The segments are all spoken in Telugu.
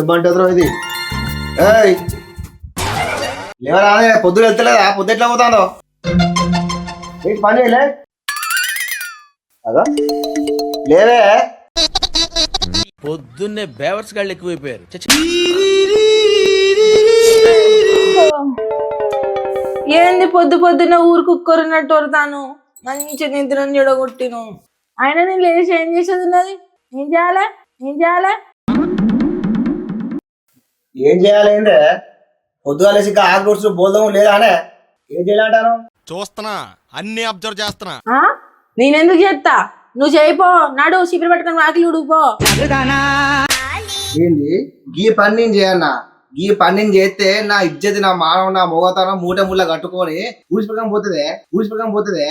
దెబ్బ ఇది? ఏయ్! లేవరా పొద్దున వెళ్తలేదా? పొద్దు ఎట్లా పోతాదో ఏంటి పని చేయలే? అదా? లేవే. పొద్దున్నే బేవర్స్ గాళ్ళు ఎక్కువైపోయారు. చచ్చి. ఏంది పొద్దు పొద్దున ఊరు కుక్కరున్నట్టు వరతాను మంచి నిద్రను చెడగొట్టిను ఆయన నేను లేచి ఏం చేసేది ఉన్నది? ఏం చేయాలి? ఏం చేయాలి? ఏం చేయాలి ఏంటే పొద్దుగా లేచి ఇంకా కూర్చు బోల్దాము లేదా అనే? ఏం చేయాలంటాను చూస్తున్నా అన్ని అబ్జర్వ్ చేస్తున్నా. ఆ? నేనెందుకు చేస్తా నువ్వు చేయిపో నాడు సిపిరి పట్టుకొని వాకిలి ఉడుకుపో ఏంది? గీ పని నేను చేయన్నా. గీ పని నేను చేస్తే నా ఇజ్జతి నా మానవ నా మోగతనం మూట ముళ్ళ కట్టుకొని ఊడిసిపోకం పోతుంది ఊడిసిపోకం పోతుంది.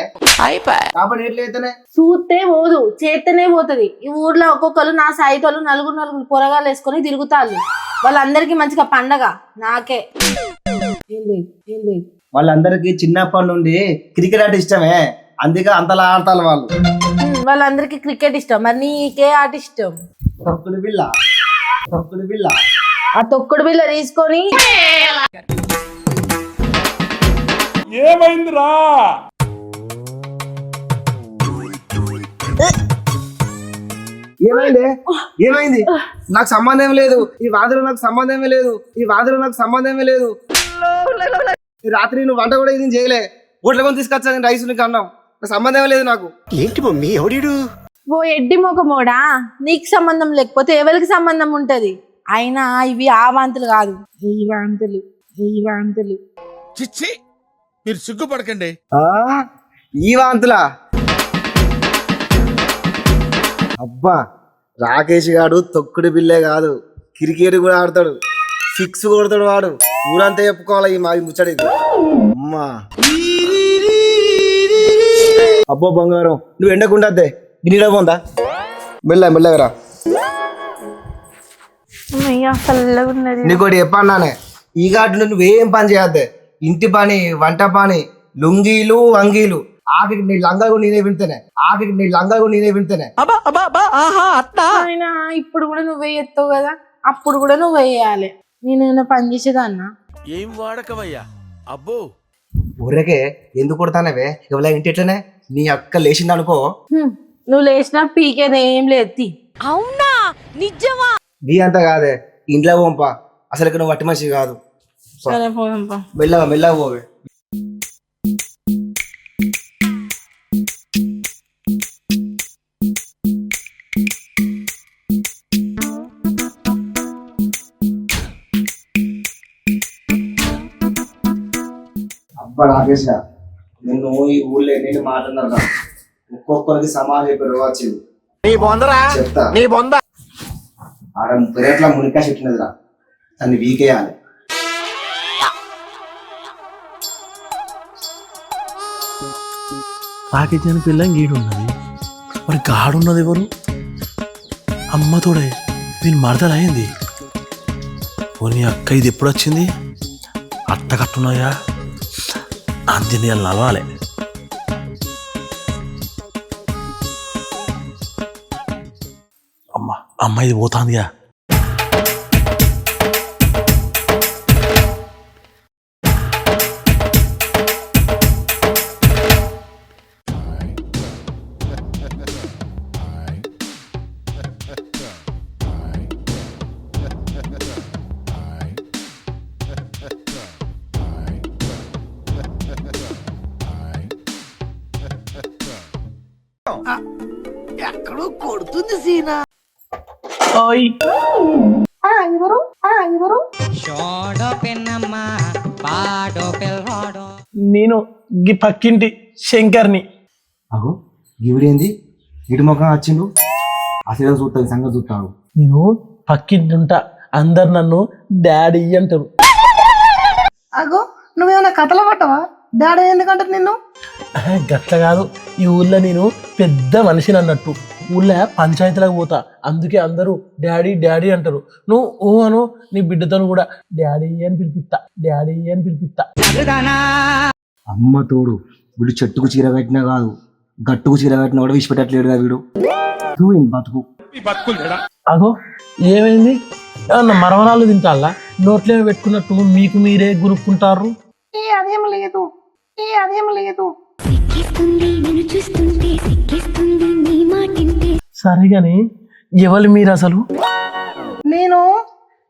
కాబట్టి ఎట్లా అయితేనే చూస్తే పోదు చేస్తేనే పోతుంది. ఈ ఊర్లో ఒక్కొక్కరు నా సాయితోళ్ళు నలుగురు నలుగురు పొరగాలు వేసుకొని తిరుగుతారు వాళ్ళందరికీ మంచిగా పండగ నాకే. వాళ్ళందరికీ చిన్నప్పటి నుండి క్రికెట్ అంటే ఇష్టమే. అందుకే అంతలా ఆడతారు వాళ్ళు. వాళ్ళందరికీ క్రికెట్ ఇష్టం. మరి నీకే ఆట ఇష్టం? తొక్కుడు బిల్ల తొక్కుడు బిల్ల ఆ తొక్కుడు బిల్ల తీసుకొని ఏమైంది? ఏమైంది? నాకు సంబంధం లేదు. ఈ వాదన నాకు సంబంధమే లేదు. ఈ వాదన నాకు సంబంధమే లేదు. ఈ రాత్రి నువ్వు వంట కూడా ఇది చేయలే. ఓట్ల కొని తీసుకొచ్చాను రైస్ నీకు అన్నం. నాకు సంబంధమే లేదు నాకు. ఏంటి మమ్మీ? ఎవడీడు ఓ ఎడ్డి మొకమోడా నీకు సంబంధం లేకపోతే ఎవరికి సంబంధం ఉంటది? అయినా ఇవి ఆ వాంతులు కాదు. ఈ వాంతులు ఈ వాంతులు. చిచ్చి మీరు సిగ్గుపడకండి. ఆ ఈ వాంతులా? అబ్బా రాకేష్ గాడు తొక్కుడు బిల్లే కాదు. క్రికెట్ కూడా ఆడతాడు. సిక్స్ కొడతాడు వాడు. ఊరంతా చెప్పుకోవాలి ఈ మా ఈ ముచ్చడి? అమ్మా. అబ్బో బంగారం నువ్వు ఎండకుండద్దే గిన్నె పోందా? మెల్ల మెల్లగరా నీకోటి చెప్పన్నానే ఈ ఘాటు నువ్వేం పని చేయద్దే? ఇంటి పని వంట పని లుంగీలు అంగీలు ఆఖరికి నీ లంగాలు కూడా నేనే వింటేనే. ఆఖరికి నీ లంగాలు కూడా నేనే వింటేనే. అయినా ఇప్పుడు కూడా నువ్వే ఎత్తావు కదా? అప్పుడు కూడా నువ్వు వేయాలి నేను ఏమైనా పని చేసేదాన్నా ఏం వాడకవయ్యా? అబ్బో. ఊరకే ఎందుకు కొడతానవే? ఎవరి ఇంటి ఎట్లనే? నీ అక్క లేచింది అనుకో హ్మ్, నువ్వు లేచినా పీకేది ఏం లేదు తీ. నీ అంత కాదే ఇంట్లో పంప. అసలు ఇక్కడ నువ్వు వట్టి మనిషి కాదు. సరే పోదాం పా. మెల్లగా మెల్లగా పోవే అబ్బా రాకేష్గా నిన్ను ఈ ఊళ్ళో ఎన్ని మాట్లాడినారు ఒక్కొక్కరికి సమాజం చెప్పారు వచ్చింది నీ బొందరా? చెప్తా. నీ బొంద? ఆడ పెరట్ల మునికా చెట్టినదిరా దాన్ని వీకేయాలి పాకిచ్చిన పిల్ల గీడున్నది. మరి గాడున్నది ఎవరు? అమ్మ తోడే దీని మరదలైంది పోనీ అక్క ఇది ఎప్పుడు వచ్చింది అట్ట కట్టున్నాయా? అందిని నలవాలి. అమ్మాయి పోతాందిగా. ఎక్కడో కొడుతుంది సీనా. పోతాందిగా నేను గి పక్కింటి శంకర్ని. అగో గివిడేంది గిడి ముఖం వచ్చిండు అసలు చూస్తాను సంగతి చూస్తాడు నేను పక్కింటి ఉంటా అందరు నన్ను డాడీ అంటారు. అగో నువ్వేమైనా కథలు పట్టవా? డాడీ ఎందుకంటే నిన్ను? గట్ల కాదు ఈ ఊళ్ళో నేను పెద్ద మనిషిని అన్నట్టు. ఊళ్ళో పంచాయతీలకు పోతా. అందుకే అందరూ డాడీ డాడీ అంటారు. నువ్వు ఓ అను నీ బిడ్డతో కూడా డాడీ అని పిలిపిస్తా డాడీ అని పిలిపిస్తా అమ్మ తోడు వీడు చెట్టుకు చీర కట్టినా కాదు గట్టుకు చీర కట్టినా కూడా విడిచిపెట్టట్లేడుగా వీడు. బతుకు? అగో ఏమైంది? ఏమన్నా మరమరాలు తింటాలా నోట్లో పెట్టుకున్నట్టు మీకు మీరే గురుక్కుంటారు అదేం లేదు ఏ అదేం లేదు. సిక్కిస్తుంది సరే కానీ ఎవరు మీరు అసలు? నేను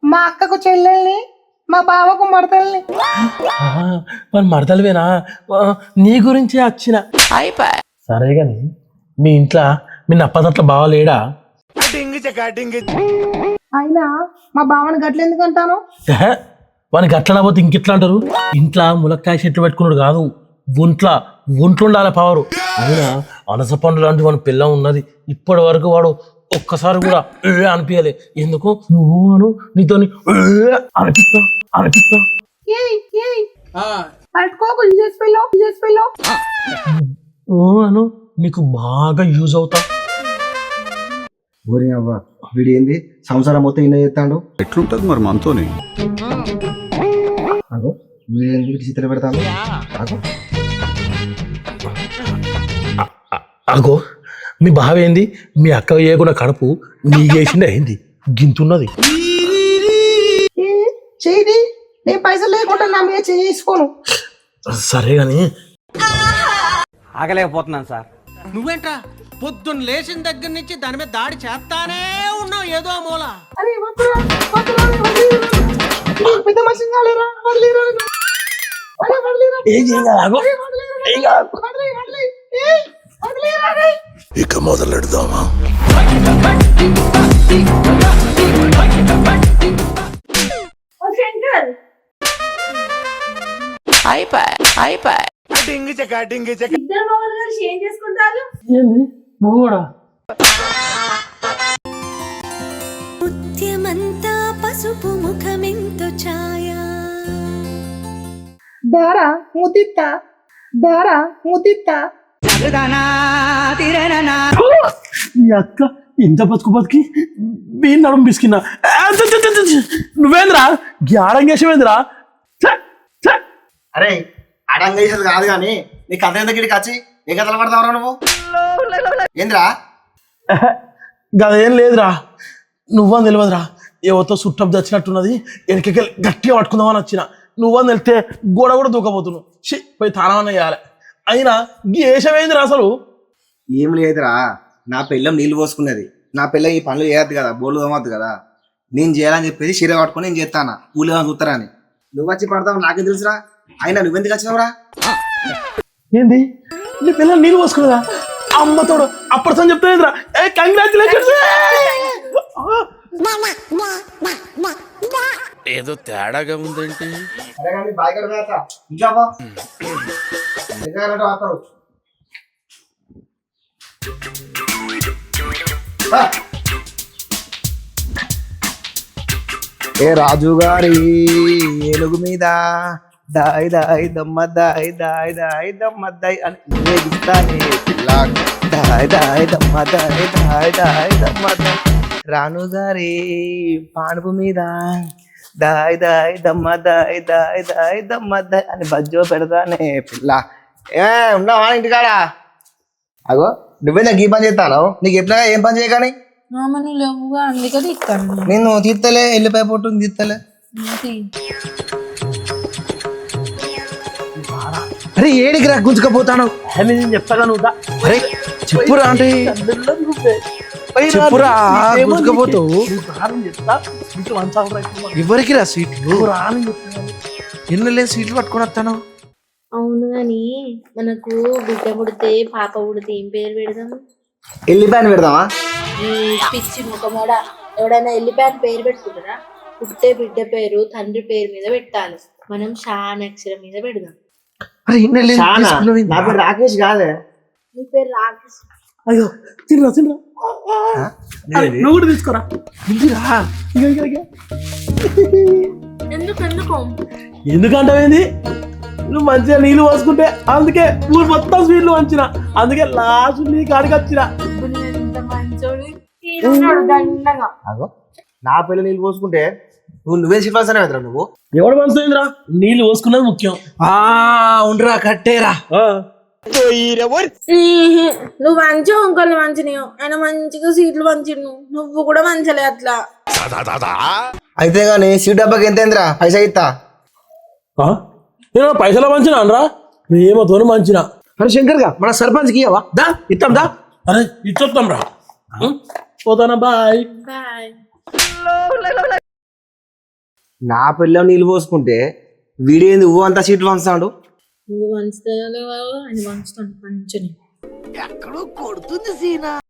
మా అక్కకు చెల్లెల్ని మా బావకు మడతల్ని మరి మరదలువేనా? ఆ, నీ గురించి వచ్చిన సరే కానీ మీ ఇంట్లో మీ నప్పదట్ల బావలేడా అయినా మా బావని గట్లెందుకు అంటాను? ఎహె, వానికి అట్లా పోతే ఇంకెట్లా అంటారు? ఇంట్లో ములక్కాయ చెట్లు పెట్టుకున్నాడు కాదు. ఒంట్ల ఒంట్లో ఉండాలి పవరు. అయినా అనస పండు లాంటి వాడి పిల్ల ఉన్నది. ఇప్పటి వరకు వాడు ఒక్కసారి కూడా ఏ అనిపించలే ఎందుకు? నువ్వు అను నీతో అనిపిస్తా అనిపిస్తా అను నీకు బాగా యూజ్ అవుతా. ఓరి అవ్వ వీడు ఏంది సంసారం మొత్తం ఇన్న చేస్తాడు ఎట్లుంటది మరి మనతోని? అగో వీడేంది? వీడి చిత్ర పెడతాను అగో మీ బావ ఏంది మీ అక్క వేయకుండా కడుపు నీకేసింది అయింది. గింతున్నది. నేను పైసలు లేకుండా నా మీద చేసుకోను సరే కానీ ఆగలేకపోతున్నాను సార్. నువ్వేంట్రా? పొద్దున్న లేచిన దగ్గర నుంచి దాని మీద దాడి చేస్తానే ఉన్నావు ఏదో మూల. పెద్ద వదిలేరా. ఏం చేయాలి అగో ఏం కాదు వదిలేయ్, వదిలేయ్. ఏయ్, ఇక మొదలెడదామా? ఓ శంకర్. ఇద్దరు మొగలు కలిసి ఏం చేసుకుంటారు? ఏంది ముత్యమంతా పసుపు ముఖమెంతో ఛాయా. దారా ముదిత్త దారా ముదిత్త. అక్క ఇంత బతుకు బతికి వీణ్ నడుము బిస్కిన్నా. నువ్వేంద్రా? ఛ. అరే అడంగా చేసేది కాదు కానీ నీ కథ ఎందుకు వచ్చి? ఏ కథలు పడతావురా నువ్వు? ఏంద్రా? గదేం లేదురా. నువ్వని తెలియదురా ఎవరితో సుట్టపు తెచ్చినట్టున్నది వెనకకి గట్టిగా పట్టుకుందామని వచ్చిన. నువ్వని వెళ్తే గోడ కూడా దూకపోతున్నావు. షి పోయి తానమన్న చేయాలి. అయినా గీ ఏషమేందిరా అసలు? ఏం లేదురా. నా పిల్లం నీళ్ళు పోసుకున్నది. నా పిల్ల ఈ పనులు చేయద్దు కదా బోళ్ళు తోమద్దు కదా. నేను చేయాలని చెప్పేసి చీర పట్టుకొని నేను చేస్తాను ఊళ్ళో ఏమైనా చూస్తారా అని నువ్వు వచ్చి పడతావు నాకేం తెలుసురా? అయినా నువ్వెందుకు వచ్చినావురా? ఏంది? నీ పిల్లలు నీళ్ళు పోసుకున్నదా? అమ్మతోడు అప్పటిసని చెప్తానేదిరా ఏ కంగ్రాచులేషన్స్ ఏదో తేడాగా ఉందేంటి. ఆ. ఏ రాజు గారి ఏనుగు మీద దాయ్ దాయ్ దమ్మ దాయ్ దాయ్ దాయ్ దమ్మ దాయ్ అని దాయ్ దాయ్ దమ్మ దాయ్ దాయ్ దాయ్ దమ్మ దాయ్. రాను గారి పానుపు మీద దాయ్ దాయ్ దమ్మ దాయ్ దాయ్ దాయ్ దమ్మ దాయ్ అని బజ్జో పెడతానే పిల్ల. ఏ ఉన్నావా ఇంటికాడ? అగో నువ్వే నాకు ఈ పని చేస్తాను నీకు ఎప్పుడైనా ఏం పని చేయగాని మామను లేవుగా అందుకని ఇక్కడ నేను. తీత్తలే ఎల్లిపాయ పొట్టు తీత్తలే. అరే ఏడికి రా గుంజుకపోతాను అని నేను చెప్తాగా నువ్వు. అరే చెప్పురా అంటే. చెప్పురా గుంజుకపోతావు. ఎవరికి రా సీట్లు నువ్వు రాని చెప్తా ఎన్ని లేదు సీట్లు పట్టుకొని వస్తాను. అవును గాని మనకు బిడ్డ పుడితే పాప పుడితే ఏం పేరు పెడదాం? ఎల్లిపాయను పెడదామా? ఈ పిచ్చి ముఖమోడ ఎవడైనా వెళ్ళిపోయిన పేరు పెట్టుకుంటారా పుట్టే బిడ్డ పేరు తండ్రి పేరు మీద పెట్టాలి. మనం షాన్ అక్షరం మీద పెడదాం. అరే ఇన్ని లేదు నా పేరు రాకేష్ కాదే? నీ పేరు రాకేష్. అయ్యో తినరా తినరా. నువ్వు కూడా తీసుకోరా? ఇందిరా ఇగో, ఇగో, ఇగో. ఎందుకు ఎందుకు? ఎందుకంటావేంది నువ్వు మంచిగా నీళ్ళు పోసుకుంటే అందుకే ఊరు మొత్తం స్వీట్లు వంచిన అందుకే లాస్ట్ నీ కాడికి వచ్చిన. నా పిల్ల నీళ్ళు పోసుకుంటే నువ్వు నువ్వే వస్తానే పెడతావు నువ్వు. ఎవడు మనసురా నీళ్ళు పోసుకున్నది ముఖ్యం. ఆ ఉండరా కట్టేరా. నువ్వు మంచి ఇంకొల్ని మంచినియో ఆయన మంచిగా సీట్లు మంచిండు నువ్వు కూడా మంచలే అట్లా. అయితే గానీ సీట్ డబ్బాకి ఎంతేంద్రా? పైసా ఇస్తా ఆ? నేను పైసలు మంచిన అనరా? ప్రేమతోని మంచిన అరే శంకర్గా మన సర్పంచ్కి దా ఇస్తాం దా. అరే ఇచ్చొస్తాం రా పోతానా బాయ్. నా పిల్లం నీళ్ళు పోసుకుంటే వీడేంది ఊ అంతా సీట్లు వంచాడు నువ్వు మంచుతావు ఎక్కడో కొడుతుంది మంచిని